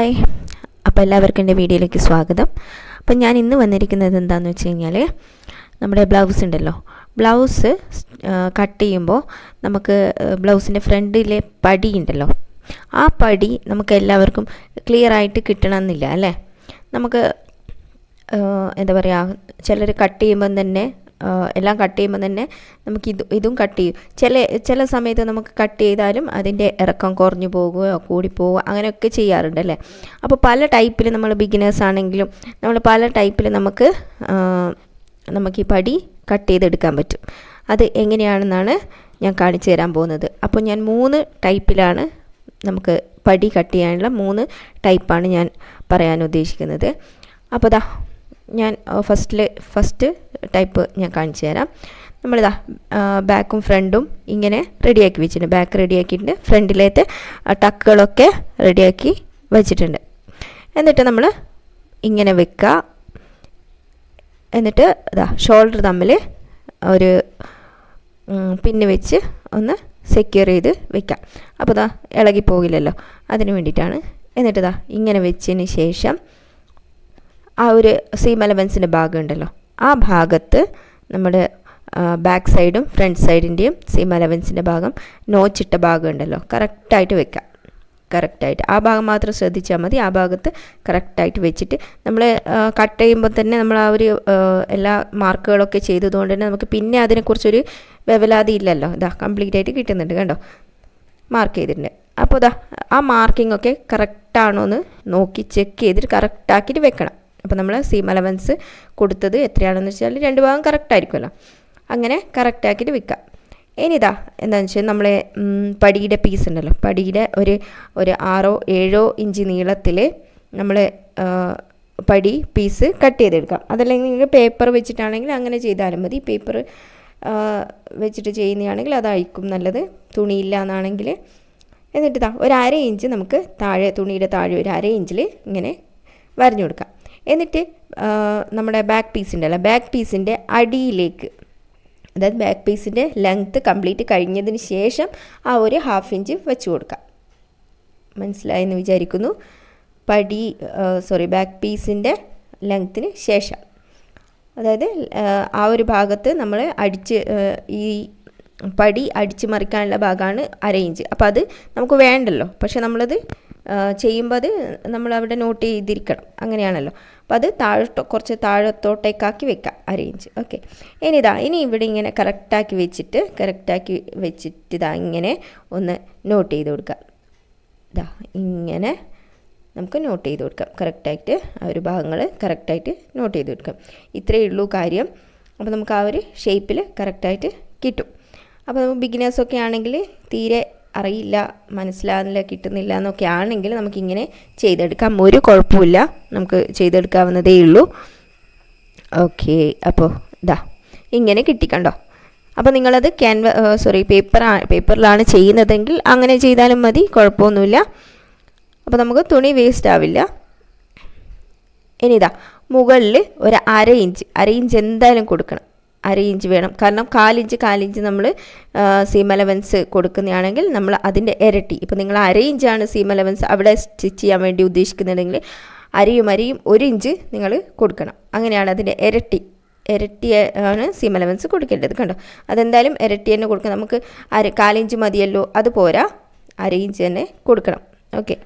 Hi. അപ്പോൾ എല്ലാവർക്കും എന്റെ വീഡിയോയിലേക്ക് സ്വാഗതം. അപ്പം ഞാൻ ഇന്ന് വന്നിരിക്കുന്നത് എന്താണെന്ന് വെച്ച് കഴിഞ്ഞാൽ നമ്മുടെ ബ്ലൗസ് ഉണ്ടല്ലോ. ബ്ലൗസ് കട്ട് ചെയ്യുമ്പോൾ നമുക്ക് ബ്ലൗസിന്റെ ഫ്രണ്ടിലെ പടി ഉണ്ടല്ലോ. ആ പടി നമുക്ക് എല്ലാവർക്കും ക്ലിയർ ആയിട്ട് കിട്ടണമെന്നില്ല അല്ലേ? നമുക്ക് എന്താ പറയുക ചിലർ കട്ട് ചെയ്യുമ്പം തന്നെ എല്ലാം കട്ട് ചെയ്യുമ്പോൾ തന്നെ നമുക്ക് ഇത് ഇതും കട്ട് ചെയ്യും. ചില ചില സമയത്ത് നമുക്ക് കട്ട് ചെയ്താലും അതിന്റെ ഇറക്കം കുറഞ്ഞു പോകുകയോ കൂടിപ്പോകുക അങ്ങനെയൊക്കെ ചെയ്യാറുണ്ട് അല്ലേ? അപ്പോൾ പല ടൈപ്പിൽ നമ്മൾ ബിഗിനേഴ്സ് ആണെങ്കിലും നമ്മൾ പല ടൈപ്പിൽ നമുക്ക് നമുക്ക് ഈ പടി കട്ട് ചെയ്തെടുക്കാൻ പറ്റും. അത് എങ്ങനെയാണെന്നാണ് ഞാൻ കാണിച്ചു തരാൻ പോകുന്നത്. അപ്പോൾ ഞാൻ മൂന്ന് ടൈപ്പിലാണ് നമുക്ക് പടി കട്ട് ചെയ്യാനുള്ള മൂന്ന് ടൈപ്പാണ് ഞാൻ പറയാൻ ഉദ്ദേശിക്കുന്നത്. അപ്പോൾ ദാ ഞാൻ ഫസ്റ്റിൽ ഫസ്റ്റ് ടൈപ്പ് ഞാൻ കാണിച്ചു തരാം. നമ്മളിതാ ബാക്കും ഫ്രണ്ടും ഇങ്ങനെ റെഡിയാക്കി വെച്ചിട്ടുണ്ട്. ബാക്ക് റെഡിയാക്കിയിട്ടുണ്ട് ഫ്രണ്ടിലത്തെ ടക്കുകളൊക്കെ റെഡിയാക്കി വെച്ചിട്ടുണ്ട്. എന്നിട്ട് നമ്മൾ ഇങ്ങനെ വെക്കുക എന്നിട്ട് ഇതാ ഷോൾഡർ തമ്മിൽ ഒരു പിന്നെ വെച്ച് ഒന്ന് സെക്യൂർ ചെയ്ത് വെക്കാം. അപ്പോൾ ഇതാ ഇളകി പോകില്ലല്ലോ അതിന് വേണ്ടിയിട്ടാണ്. എന്നിട്ട് ഇതാ ഇങ്ങനെ വെച്ചതിന് ശേഷം ആ ഒരു സീം അലവൻസിന്റെ ഭാഗം ഉണ്ടല്ലോ ആ ഭാഗത്ത് നമ്മുടെ ബാക്ക് സൈഡും ഫ്രണ്ട് സൈഡിന്റെയും സീം അലവൻസിന്റെ ഭാഗം നോച്ചിട്ട ഭാഗം ഉണ്ടല്ലോ കറക്റ്റായിട്ട് വെക്കാം. കറക്റ്റായിട്ട് ആ ഭാഗം മാത്രം ശ്രദ്ധിച്ചാൽ മതി. ആ ഭാഗത്ത് കറക്റ്റായിട്ട് വെച്ചിട്ട് നമ്മൾ കട്ട് ചെയ്യുമ്പോൾ തന്നെ നമ്മൾ ആ ഒരു എല്ലാ മാർക്കുകളൊക്കെ ചെയ്തതുകൊണ്ട് തന്നെ നമുക്ക് പിന്നെ അതിനെക്കുറിച്ചൊരു വെവലാതി ഇല്ലല്ലോ. ഇതാ കംപ്ലീറ്റ് ആയിട്ട് കിട്ടുന്നുണ്ട് കണ്ടോ? മാർക്ക് ചെയ്തിട്ടുണ്ട്. അപ്പോൾ ഇതാ ആ മാർക്കിംഗ് ഒക്കെ കറക്റ്റാണോ എന്ന് നോക്കി ചെക്ക് ചെയ്തിട്ട് കറക്റ്റാക്കിയിട്ട് വെക്കണം. അപ്പോൾ നമ്മൾ സീം അലവൻസ് കൊടുത്തത് എത്രയാണെന്ന് വെച്ചാൽ രണ്ട് ഭാഗം കറക്റ്റ് ആയിരിക്കുമല്ലോ. അങ്ങനെ കറക്റ്റ് ആക്കിയിട്ട് വിൽക്കാം ഇനിതാ എന്താണെന്ന് വെച്ചാൽ നമ്മളെ പടിയുടെ പീസ് ഉണ്ടല്ലോ. പടിയുടെ ഒരു ഒരു ആറോ ഏഴോ ഇഞ്ച് നീളത്തിൽ നമ്മൾ പടി പീസ് കട്ട് ചെയ്തെടുക്കാം. അതല്ലെങ്കിൽ നിങ്ങൾ പേപ്പർ വെച്ചിട്ടാണെങ്കിൽ അങ്ങനെ ചെയ്താലും മതി. പേപ്പർ വെച്ചിട്ട് ചെയ്യുന്നതാണെങ്കിൽ അതായിരിക്കും നല്ലത്. തുണിയില്ല എന്നാണെങ്കിൽ എന്നിട്ട് ഇതാ ഒരു അര ഇഞ്ച് നമുക്ക് താഴെ തുണിയുടെ താഴെ ഒരു അര ഇഞ്ചിൽ ഇങ്ങനെ വരഞ്ഞു കൊടുക്കാം. എന്നിട്ട് നമ്മുടെ ബാക്ക് പീസ് അല്ല? ബാക്ക് പീസിന്റെ അടിയിലേക്ക് അതായത് ബാക്ക് പീസിന്റെ ലെങ്ത്ത് കംപ്ലീറ്റ് കഴിഞ്ഞതിന് ശേഷം ആ ഒരു ഹാഫ് ഇഞ്ച് വെച്ച് കൊടുക്കാം. മനസ്സിലായെന്ന് വിചാരിക്കുന്നു? പടി സോറി ബാക്ക് പീസിന്റെ ലെങ്ത്തിന് ശേഷം. അതായത് ആ ഒരു ഭാഗത്ത് നമ്മൾ അടിച്ച് ഈ പടി അടിച്ച് മറിക്കാനുള്ള ഭാഗമാണ് അര ഇഞ്ച് അപ്പോൾ അത് നമുക്ക് വേണ്ടല്ലോ. പക്ഷെ നമ്മളത് ചെയ്യുമ്പോൾ അത് നമ്മൾ അവിടെ നോട്ട് ചെയ്തിരിക്കണം. അങ്ങനെയാണല്ലോ. അപ്പോൾ അത് താഴോട്ടോ കുറച്ച് താഴത്തോട്ടേക്കാക്കി വെക്കാം അര ഇഞ്ച് ഓക്കെ ഇനി ഇതാ ഇനി ഇവിടെ ഇങ്ങനെ കറക്റ്റാക്കി വെച്ചിട്ട് കറക്റ്റാക്കി വെച്ചിട്ട് ഇതാ ഇങ്ങനെ ഒന്ന് നോട്ട് ചെയ്ത് കൊടുക്കുക. ഇതാ ഇങ്ങനെ നമുക്ക് നോട്ട് ചെയ്ത് കൊടുക്കാം. കറക്റ്റായിട്ട് ആ ഒരു ഭാഗങ്ങൾ കറക്റ്റായിട്ട് നോട്ട് ചെയ്ത് കൊടുക്കാം. ഇത്രയേ ഉള്ളൂ കാര്യം. അപ്പോൾ നമുക്ക് ആ ഒരു ഷേപ്പിൽ കറക്റ്റായിട്ട് കിട്ടും. അപ്പോൾ ബിഗിനേഴ്സൊക്കെ ആണെങ്കിൽ തീരെ അറിയില്ല മനസ്സിലാകുന്നില്ല കിട്ടുന്നില്ല എന്നൊക്കെ ആണെങ്കിൽ നമുക്കിങ്ങനെ ചെയ്തെടുക്കാം. ഒരു കുഴപ്പമില്ല നമുക്ക് ചെയ്തെടുക്കാവുന്നതേ ഉള്ളൂ. ഓക്കെ അപ്പോൾ ഇതാ ഇങ്ങനെ കിട്ടിക്കണ്ടോ? അപ്പോൾ നിങ്ങളത് ക്യാൻവ സോറി പേപ്പർ പേപ്പറിലാണ് ചെയ്യുന്നതെങ്കിൽ അങ്ങനെ ചെയ്താലും മതി കുഴപ്പമൊന്നുമില്ല. അപ്പോൾ നമുക്ക് തുണി വേസ്റ്റ് ആവില്ല. ഇനിതാ മുകളിൽ ഒരു അര ഇഞ്ച് അര ഇഞ്ച് എന്തായാലും കൊടുക്കണം. അര ഇഞ്ച് വേണം. കാരണം കാലിഞ്ച് കാലിഞ്ച് നമ്മൾ സീം അലവൻസ് കൊടുക്കുന്നതാണെങ്കിൽ നമ്മൾ അതിന്റെ ഇരട്ടി. ഇപ്പോൾ നിങ്ങൾ അര ഇഞ്ചാണ് സീം അലവൻസ് അവിടെ സ്റ്റിച്ച് ചെയ്യാൻ വേണ്ടി ഉദ്ദേശിക്കുന്നുണ്ടെങ്കിൽ അരയും അരയും ഒരു ഇഞ്ച് നിങ്ങൾ കൊടുക്കണം. അങ്ങനെയാണ് അതിന്റെ ഇരട്ടി. ഇരട്ടി ആണ് സീം അലവൻസ് കൊടുക്കേണ്ടത് കണ്ടോ? അതെന്തായാലും ഇരട്ടി തന്നെ കൊടുക്കണം. നമുക്ക് അര കാലിഞ്ച് മതിയല്ലോ അത് പോരാ. ഇഞ്ച് തന്നെ കൊടുക്കണം. ഓക്കെ.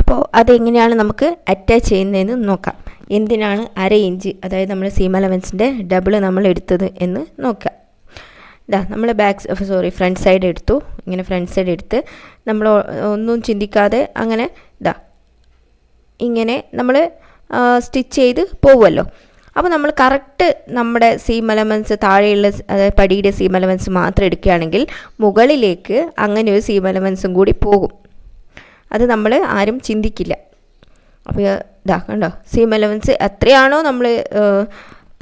അപ്പോൾ അതെങ്ങനെയാണ് നമുക്ക് അറ്റാച്ച് ചെയ്യുന്നതെന്ന് നോക്കാം. എന്തിനാണ് അര ഇഞ്ച് അതായത് നമ്മൾ സീം അലവൻസിന്റെ ഡബിൾ നമ്മൾ എടുത്തത് എന്ന് നോക്കാം ഇതാ നമ്മൾ ബാക്ക് സോറി ഫ്രണ്ട് സൈഡ് എടുത്തു. ഇങ്ങനെ ഫ്രണ്ട് സൈഡ് എടുത്ത് നമ്മൾ ഒന്നും ചിന്തിക്കാതെ അങ്ങനെ ഇതാ ഇങ്ങനെ നമ്മൾ സ്റ്റിച്ച് ചെയ്ത് പോവുമല്ലോ അപ്പോൾ നമ്മൾ കറക്റ്റ് നമ്മുടെ സീം അലവൻസ് താഴെയുള്ള അതായത് പടിയുടെ സീം അലവൻസ് മാത്രം എടുക്കുകയാണെങ്കിൽ മുകളിലേക്ക് അങ്ങനെ ഒരു സീം അലവൻസും കൂടി പോകും. അത് നമ്മൾ ആരും ചിന്തിക്കില്ല. അപ്പോൾ ഇതാ കണ്ടോ സീം അലവൻസ് എത്രയാണോ നമ്മൾ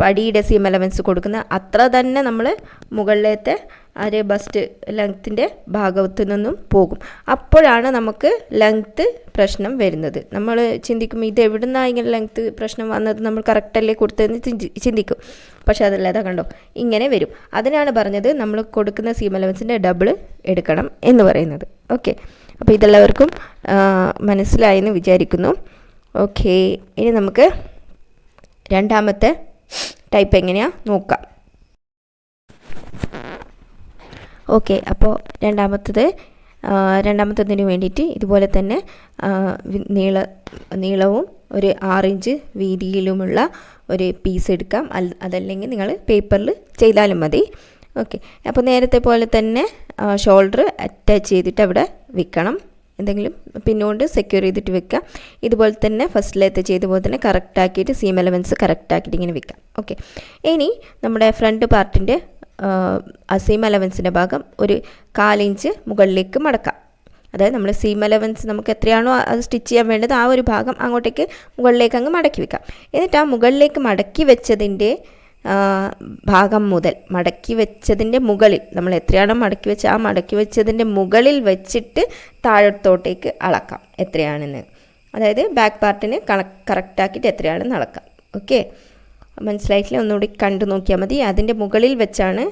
പടിയുടെ സീം അലവൻസ് കൊടുക്കുന്നത് അത്ര തന്നെ നമ്മൾ മുകളിലത്തെ ഒരു ബസ്റ്റ് ലെങ്ത്തിന്റെ ഭാഗത്തു നിന്നും പോകും. അപ്പോഴാണ് നമുക്ക് ലെങ്ത്ത് പ്രശ്നം വരുന്നത്. നമ്മൾ ചിന്തിക്കും ഇത് എവിടെ നിന്നാണ് ഇങ്ങനെ ലെങ്ത്ത് പ്രശ്നം വന്നത്? നമ്മൾ കറക്റ്റല്ലേ കൊടുത്തതെന്ന് ചിന്തിക്കും. പക്ഷേ അതല്ലാതെ കണ്ടോ? ഇങ്ങനെ വരും. അതിനാണ് പറഞ്ഞത് നമ്മൾ കൊടുക്കുന്ന സീം അലവൻസിന്റെ ഡബിൾ എടുക്കണം എന്ന് പറയുന്നത്. ഓക്കെ അപ്പോൾ ഇതെല്ലാവർക്കും മനസ്സിലായെന്ന് വിചാരിക്കുന്നു. ഓക്കെ ഇനി നമുക്ക് രണ്ടാമത്തെ ടൈപ്പ് എങ്ങനെയാണ് നോക്കാം. ഓക്കെ അപ്പോൾ രണ്ടാമത്തത് രണ്ടാമത്തതിന് വേണ്ടിയിട്ട് ഇതുപോലെ തന്നെ നീള നീളവും ഒരു ആറിഞ്ച് വീതിയിലുമുള്ള ഒരു പീസ് എടുക്കാം. അതല്ലെങ്കിൽ നിങ്ങൾ പേപ്പറിൽ ചെയ്താലും മതി. ഓക്കെ അപ്പോൾ നേരത്തെ പോലെ തന്നെ ഷോൾഡർ അറ്റാച്ച് ചെയ്തിട്ട് അവിടെ വെക്കണം. എന്തെങ്കിലും പിന്നുകൊണ്ട് സെക്യൂർ ചെയ്തിട്ട് വെക്കുക ഇതുപോലെ തന്നെ ഫസ്റ്റിലത്തെ ചെയ്ത പോലെ തന്നെ കറക്റ്റ് ആക്കിയിട്ട് സീം എലവൻസ് കറക്റ്റ് ആക്കിയിട്ട് ഇങ്ങനെ വെക്കാം. ഓക്കെ ഇനി നമ്മുടെ ഫ്രണ്ട് പാർട്ടിന്റെ സീം അലവൻസിന്റെ ഭാഗം ഒരു കാലിഞ്ച് മുകളിലേക്ക് മടക്കാം. അതായത് നമ്മൾ സീം അലവൻസ് നമുക്ക് എത്രയാണോ അത് സ്റ്റിച്ച് ചെയ്യാൻ വേണ്ടത് ആ ഒരു ഭാഗം അങ്ങോട്ടേക്ക് മുകളിലേക്ക് അങ്ങ് മടക്കി വെക്കാം. എന്നിട്ട് ആ മുകളിലേക്ക് മടക്കി വെച്ചതിന്റെ ഭാഗം മുതൽ മടക്കി വെച്ചതിന്റെ മുകളിൽ നമ്മൾ എത്രയാണോ മടക്കി വെച്ച ആ മടക്കി വെച്ചതിന്റെ മുകളിൽ വെച്ചിട്ട് താഴത്തോട്ടേക്ക് അളക്കാം. എത്രയാണെന്ന്. അതായത് ബാക്ക് പാർട്ടിന് കണക്ക് കറക്റ്റാക്കിയിട്ട് എത്രയാണെന്ന് അളക്കാം. ഓക്കെ മനസ്സിലായിട്ടില്ല ഒന്നുകൂടി കണ്ടു നോക്കിയാൽ മതി. അതിന്റെ മുകളിൽ വെച്ചാണ്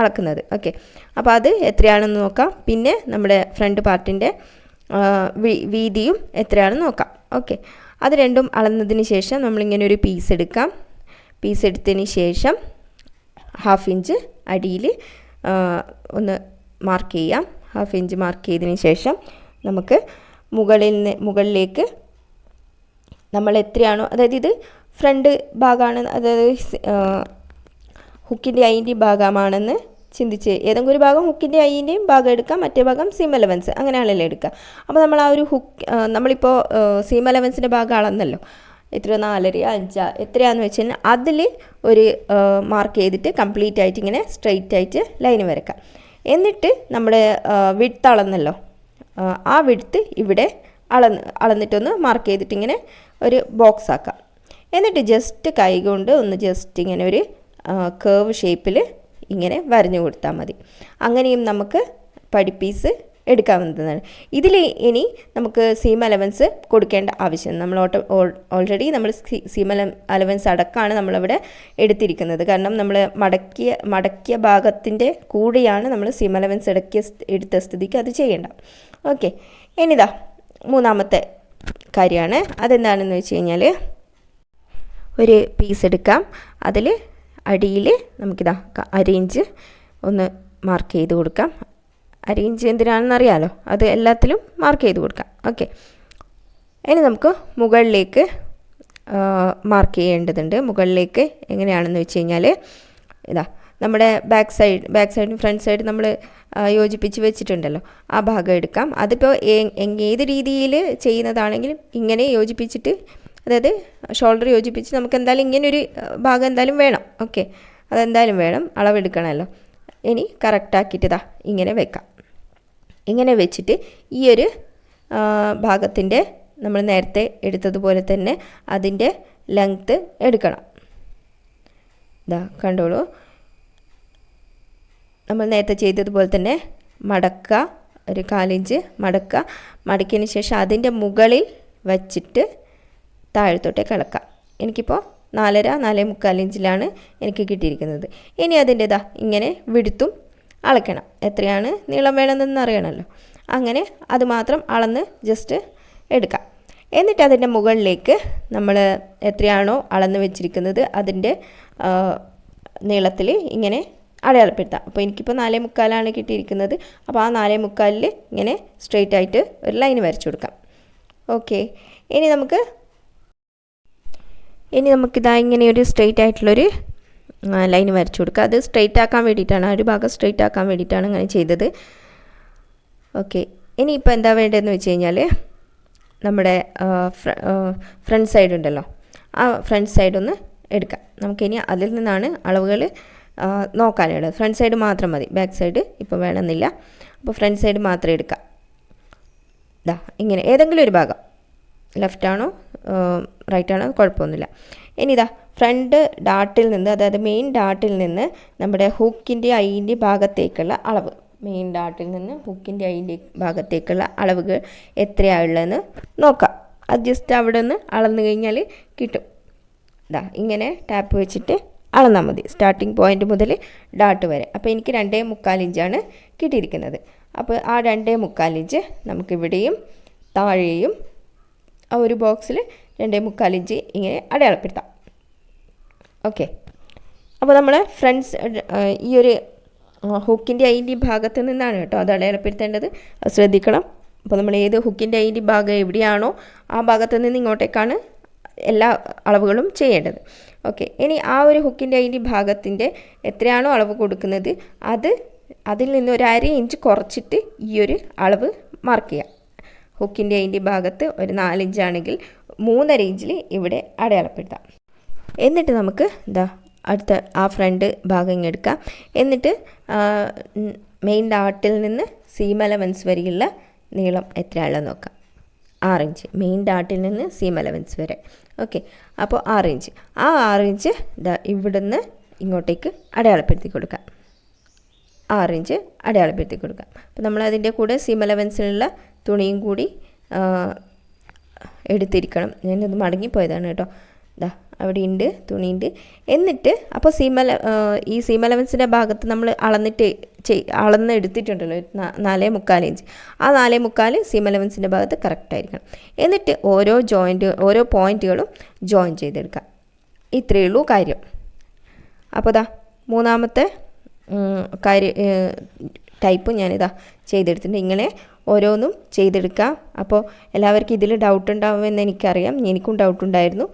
അളക്കുന്നത്. ഓക്കെ അപ്പോൾ അത് എത്രയാണെന്ന് നോക്കാം. പിന്നെ നമ്മുടെ ഫ്രണ്ട് പാർട്ടിന്റെ വീതിയും എത്രയാണെന്ന് നോക്കാം. ഓക്കെ അത് രണ്ടും അളന്നതിന് ശേഷം നമ്മളിങ്ങനെ ഒരു പീസ് എടുക്കാം. പീസ് എടുത്തതിന് ശേഷം ഹാഫ് ഇഞ്ച് അടിയിൽ ഒന്ന് മാർക്ക് ചെയ്യാം. ഹാഫ് ഇഞ്ച് മാർക്ക് ചെയ്തതിന് ശേഷം നമുക്ക് മുകളിൽ നിന്ന് മുകളിലേക്ക് നമ്മൾ എത്രയാണോ അതായത് ഇത് ഫ്രണ്ട് ഭാഗമാണ് അതായത് ഹുക്കിന്റെ അയിന്റെയും ഭാഗമാണെന്ന് ചിന്തിച്ച് ഏതെങ്കിലും ഒരു ഭാഗം ഹുക്കിന്റെ അയിന്റെയും ഭാഗം എടുക്കാം മറ്റേ ഭാഗം സീം അലവൻസ് അങ്ങനെയാണല്ലോ എടുക്കുക. അപ്പോൾ നമ്മൾ ആ ഒരു ഹുക്ക് നമ്മളിപ്പോൾ സീം അലവൻസിന്റെ ഭാഗം അളന്നല്ലോ. എത്ര നാലര അഞ്ച എത്രയാന്ന് വെച്ച് കഴിഞ്ഞാൽ അതിൽ ഒരു മാർക്ക് ചെയ്തിട്ട് കംപ്ലീറ്റ് ആയിട്ട് ഇങ്ങനെ സ്ട്രെയിറ്റ് ആയിട്ട് ലൈൻ വരക്കാം എന്നിട്ട് നമ്മുടെ വിഡ്ത്ത് അളന്നല്ലോ. ആ, വിഡ്ത്ത് ഇവിടെ അളന്ന് അളന്നിട്ടൊന്ന് മാർക്ക് ചെയ്തിട്ട് ഇങ്ങനെ ഒരു ബോക്സ് ആക്കാം. എന്നിട്ട് ജസ്റ്റ് കൈകൊണ്ട് ഒന്ന് ജസ്റ്റ് ഇങ്ങനെ ഒരു കേവ് ഷേപ്പിൽ ഇങ്ങനെ വരഞ്ഞു കൊടുത്താൽ മതി. അങ്ങനെയും നമുക്ക് പടിപ്പീസ് എടുക്കാവുന്നതാണ്. ഇതിൽ ഇനി നമുക്ക് സീം അലവൻസ് കൊടുക്കേണ്ട ആവശ്യം. നമ്മൾ ഓട്ടോ ഓൾറെഡി നമ്മൾ സീം അല അലവൻസ് അടക്കമാണ് നമ്മളിവിടെ എടുത്തിരിക്കുന്നത്. കാരണം നമ്മൾ മടക്കിയ മടക്കിയ ഭാഗത്തിന്റെ കൂടെയാണ് നമ്മൾ സീം അലവൻസ് ഇടക്കിയ എടുത്ത സ്ഥിതിക്ക് അത് ചെയ്യേണ്ട. ഓക്കെ ഇനിതാ മൂന്നാമത്തെ കാര്യമാണ്. അതെന്താണെന്ന് വെച്ച് കഴിഞ്ഞാൽ ഒരു പീസ് എടുക്കാം. അതിൽ അടിയിൽ നമുക്കിതാ അരേഞ്ച് ഒന്ന് മാർക്ക് ചെയ്ത് കൊടുക്കാം. അരയിഞ്ച് എന്തിനാണെന്ന് അറിയാലോ അത് എല്ലാത്തിലും മാർക്ക് ചെയ്ത് കൊടുക്കാം. ഓക്കെ ഇനി നമുക്ക് മുകളിലേക്ക് മാർക്ക് ചെയ്യേണ്ടതുണ്ട്. മുകളിലേക്ക് എങ്ങനെയാണെന്ന് വെച്ച് കഴിഞ്ഞാൽ ഇതാ നമ്മുടെ ബാക്ക് സൈഡ് ബാക്ക് സൈഡും ഫ്രണ്ട് സൈഡും നമ്മൾ യോജിപ്പിച്ച് വെച്ചിട്ടുണ്ടല്ലോ. ആ ഭാഗം എടുക്കാം. അതിപ്പോൾ ഏത് രീതിയിൽ ചെയ്യുന്നതാണെങ്കിലും ഇങ്ങനെ യോജിപ്പിച്ചിട്ട് അതായത് ഷോൾഡർ യോജിപ്പിച്ച് നമുക്ക് എന്തായാലും ഇങ്ങനൊരു ഭാഗം എന്തായാലും വേണം. ഓക്കെ അതെന്തായാലും വേണം. അളവെടുക്കണമല്ലോ. ഇനി കറക്റ്റാക്കിയിട്ട് ഇതാ ഇങ്ങനെ വെക്കാം. ഇങ്ങനെ വെച്ചിട്ട് ഈ ഒരു ഭാഗത്തിന്റെ നമ്മൾ നേരത്തെ എടുത്തതുപോലെ തന്നെ അതിന്റെ ലെങ്ത്ത് എടുക്കണം. ഇതാ കണ്ടോളൂ. നമ്മൾ നേരത്തെ ചെയ്തതുപോലെ തന്നെ മടക്ക ഒരു കാലിഞ്ച് മടക്ക. മടക്കിയതിന് ശേഷം അതിന്റെ മുകളിൽ വച്ചിട്ട് താഴത്തോട്ടേക്ക് ഇളക്കാം എനിക്കിപ്പോൾ നാലര നാലേ മുക്കാൽ ഇഞ്ചിലാണ് എനിക്ക് കിട്ടിയിരിക്കുന്നത്. ഇനി അതിന്റെതാ ഇങ്ങനെ വിടുത്തും അളക്കണം. എത്രയാണ്? നീളം വേണമെന്ന് അറിയണമല്ലോ. അങ്ങനെ അതുമാത്രം അളന്ന് ജസ്റ്റ് എടുക്കാം. എന്നിട്ട് അതിന്റെ മുകളിലേക്ക് നമ്മൾ എത്രയാണോ അളന്ന് വെച്ചിരിക്കുന്നത് അതിന്റെ നീളത്തിൽ ഇങ്ങനെ അടയാളപ്പെടുത്താം. അപ്പോൾ എനിക്കിപ്പോൾ നാലേ മുക്കാലാണ് കിട്ടിയിരിക്കുന്നത്. അപ്പോൾ ആ നാലേ മുക്കാലിൽ ഇങ്ങനെ സ്ട്രെയിറ്റ് ആയിട്ട് ഒരു ലൈൻ വരച്ചു കൊടുക്കാം. ഓക്കെ ഇനി നമുക്ക് ഇനി നമുക്കിതാ ഇങ്ങനെ ഒരു സ്ട്രെയിറ്റ് ആയിട്ടുള്ളൊരു ലൈൻ വരച്ചു കൊടുക്കുക. അത് സ്ട്രെയിറ്റ് ആക്കാൻ വേണ്ടിയിട്ടാണ്. ആ ഒരു ഭാഗം സ്ട്രെയിറ്റ് ആക്കാൻ വേണ്ടിയിട്ടാണ് അങ്ങനെ ചെയ്തത്. ഓക്കെ ഇനിയിപ്പോൾ എന്താ വേണ്ടതെന്ന് വെച്ച് കഴിഞ്ഞാൽ നമ്മുടെ ഫ്രണ്ട് സൈഡ് ഉണ്ടല്ലോ. ആ ഫ്രണ്ട് സൈഡ് ഒന്ന് എടുക്കാം. നമുക്കിനി അതിൽ നിന്നാണ് അളവുകൾ നോക്കാനുള്ളത്. ഫ്രണ്ട് സൈഡ് മാത്രം മതി. ബാക്ക് സൈഡ് ഇപ്പോൾ വേണമെന്നില്ല. അപ്പോൾ ഫ്രണ്ട് സൈഡ് മാത്രം എടുക്കാം. ഇതാ ഇങ്ങനെ. ഏതെങ്കിലും ഒരു ഭാഗം. ലെഫ്റ്റ് ആണോ? റൈറ്റ് ആണോ? കുഴപ്പമൊന്നുമില്ല. ഇനി ഇതാ ഫ്രണ്ട് ഡാട്ടിൽ നിന്ന് അതായത് മെയിൻ ഡാട്ടിൽ നിന്ന് നമ്മുടെ ഹുക്കിന്റെ ഐന്റെ ഭാഗത്തേക്കുള്ള അളവ്. മെയിൻ ഡാട്ടിൽ നിന്ന് ഹുക്കിന്റെ ഐന്റെ ഭാഗത്തേക്കുള്ള അളവുകൾ എത്രയാണുള്ളതെന്ന് നോക്കാം. അത് ജസ്റ്റ് അവിടെ നിന്ന് അളന്നു കഴിഞ്ഞാൽ കിട്ടും. ഇതാ ഇങ്ങനെ ടാപ്പ് വെച്ചിട്ട് അളന്നാൽ മതി. സ്റ്റാർട്ടിങ് പോയിന്റ് മുതൽ ഡാട്ട് വരെ. അപ്പോൾ എനിക്ക് രണ്ടേ മുക്കാൽ ഇഞ്ചാണ് കിട്ടിയിരിക്കുന്നത്. അപ്പോൾ ആ രണ്ടേ മുക്കാൽ ഇഞ്ച് നമുക്കിവിടെയും താഴെയും ആ ഒരു ബോക്സിൽ രണ്ടേ മുക്കാൽ ഇഞ്ച് ഇങ്ങനെ അടയാളപ്പെടുത്താം. ഓക്കെ അപ്പോൾ നമ്മൾ ഫ്രണ്ട്സ് ഈ ഒരു ഹുക്കിന്റെ അതിന്റെ ഭാഗത്ത് നിന്നാണ് കേട്ടോ അത് അടയാളപ്പെടുത്തേണ്ടത്. ശ്രദ്ധിക്കണം. അപ്പോൾ നമ്മൾ ഏത് ഹുക്കിന്റെ അതിന്റെ ഭാഗം എവിടെയാണോ ആ ഭാഗത്ത് നിന്ന് ഇങ്ങോട്ടേക്കാണ് എല്ലാ അളവുകളും ചെയ്യേണ്ടത്. ഓക്കെ ഇനി ആ ഒരു ഹുക്കിന്റെ അതിന്റെ ഭാഗത്തിന്റെ എത്രയാണോ അളവ് കൊടുക്കുന്നത് അത് അതിൽ നിന്ന് ഒരു അര ഇഞ്ച് കുറച്ചിട്ട് ഈ ഒരു അളവ് മാർക്ക് ചെയ്യാം. ഹുക്കിന്റെ അതിന്റെ ഭാഗത്ത് ഒരു നാലിഞ്ചാണെങ്കിൽ മൂന്നര റേഞ്ചിൽ ഇവിടെ അടയാളപ്പെടുത്താം. എന്നിട്ട് നമുക്ക് എന്താ അടുത്ത ആ ഫ്രണ്ട് ഭാഗം ഇങ്ങെടുക്കാം എന്നിട്ട് മെയിൻ ഡാട്ടിൽ നിന്ന് സീം അലവൻസ് വരെയുള്ള നീളം എത്രയാണെന്ന് നോക്കാം. ആറ് ഇഞ്ച് മെയിൻ ഡാട്ടിൽ നിന്ന് സീം അലവൻസ് വരെ. ഓക്കെ അപ്പോൾ ആറ് ഇഞ്ച് ആ ആറ് ഇഞ്ച് ഇതാ ഇവിടുന്ന് ഇങ്ങോട്ടേക്ക് അടയാളപ്പെടുത്തി കൊടുക്കാം. ആറ് ഇഞ്ച് അടയാളപ്പെടുത്തി കൊടുക്കാം. അപ്പോൾ നമ്മൾ അതിന്റെ കൂടെ സീം അലവൻസിലുള്ള തുണിയും കൂടി എടുത്തിരിക്കണം. ഞാനത് മടങ്ങിപ്പോയതാണ് കേട്ടോ. ഇതാ അവിടെ ഉണ്ട് തുണിയുണ്ട്. എന്നിട്ട് അപ്പോൾ സീമല ഈ സീം അലവൻസിന്റെ ഭാഗത്ത് നമ്മൾ അളന്നിട്ട് അളന്ന് എടുത്തിട്ടുണ്ടല്ലോ നാലേ മുക്കാൽ ഇഞ്ച്. ആ നാലേ മുക്കാൽ സീം അലവൻസിന്റെ ഭാഗത്ത് കറക്റ്റായിരിക്കണം എന്നിട്ട് ഓരോ ജോയിന്റ് ഓരോ പോയിന്റുകളും ജോയിൻ ചെയ്തെടുക്കുക. ഇത്രയേ ഉള്ളൂ കാര്യം. അപ്പോൾ ദാ മൂന്നാമത്തെ കാര്യ ടൈപ്പ് ഞാനിതാ ചെയ്തെടുത്തിട്ടുണ്ട്. ഇങ്ങനെ ഓരോന്നും ചെയ്തെടുക്കാം. അപ്പോൾ എല്ലാവർക്കും ഇതിൽ ഡൗട്ട് ഉണ്ടാവുമെന്ന് എനിക്കറിയാം. എനിക്കും ഡൗട്ട് ഉണ്ടായിരുന്നു.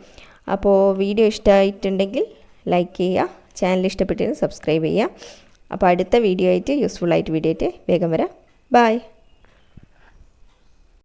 അപ്പോൾ വീഡിയോ ഇഷ്ടമായിട്ടുണ്ടെങ്കിൽ ലൈക്ക് ചെയ്യുക. ചാനൽ ഇഷ്ടപ്പെട്ടിരുന്നു സബ്സ്ക്രൈബ് ചെയ്യുക. അപ്പോൾ അടുത്ത വീഡിയോ ആയിട്ട് യൂസ്ഫുൾ ആയിട്ട് വീഡിയോ ആയിട്ട് വേഗം വരാം. ബായ്